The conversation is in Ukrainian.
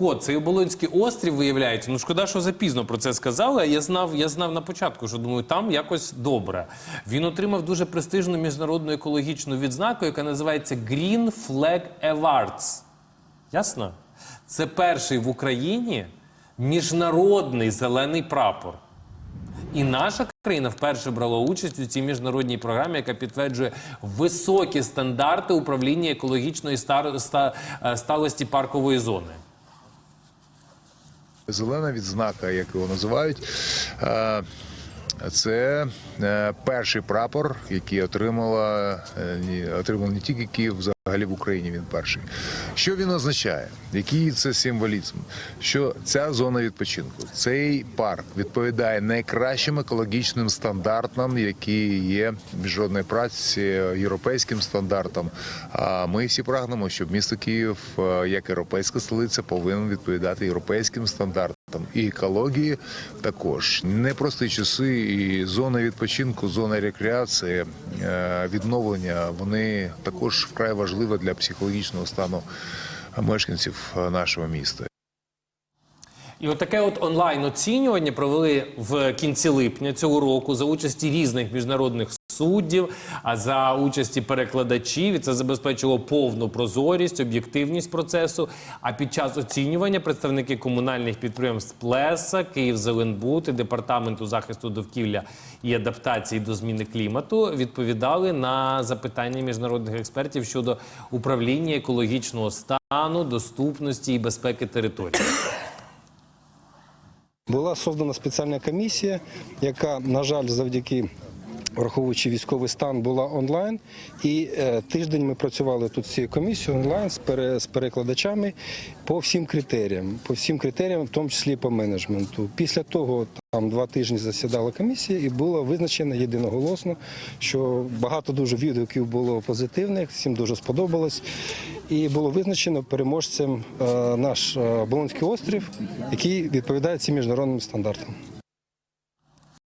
от, цей Оболонський острів виявляється. Ну шкода, що запізно про це сказали. Я знав, я знав на початку, що думаю, там якось добре. Він отримав дуже престижну міжнародну екологічну відзнаку, яка називається Green Flag Awards. Ясно? Це перший в Україні міжнародний зелений прапор. І наша країна вперше брала участь у цій міжнародній програмі, яка підтверджує високі стандарти управління екологічної е, сталості паркової зони. Зелена відзнака, як його називають, це е, перший прапор, який отримала е, отримав не тільки Київ, взагалі в Україні він перший. Що він означає? Який це символізм? Що ця зона відпочинку, цей парк відповідає найкращим екологічним стандартам, які є в міжнародній праці, європейським стандартам. А ми всі прагнемо, щоб місто Київ, е, як європейська столиця, повинен відповідати європейським стандартам. І екології також непрості часи, і зона відпочинку, зона рекреації, е, відновлення вони також вкрай важливі для психологічного стану мешканців е, нашого міста. І от таке от онлайн оцінювання провели в кінці липня цього року за участі різних міжнародних суддів, а за участі перекладачів. І це забезпечило повну прозорість, об'єктивність процесу. А під час оцінювання представники комунальних підприємств Плеса, Київзеленбуд і департаменту захисту довкілля і адаптації до зміни клімату відповідали на запитання міжнародних експертів щодо управління екологічного стану, доступності і безпеки території. Була создана спеціальна комісія, яка, на жаль, завдяки враховуючи військовий стан, була онлайн. І е, тиждень ми працювали тут з цією комісією онлайн з, перекладачами по всім критеріям, по всім критеріям, в тому числі по менеджменту. Після того там два тижні засідала комісія, і було визначено єдиноголосно, що багато дуже відгуків було позитивних, всім дуже сподобалось. І було визначено переможцем е, наш е, Болонський острів, який відповідає цим міжнародним стандартам.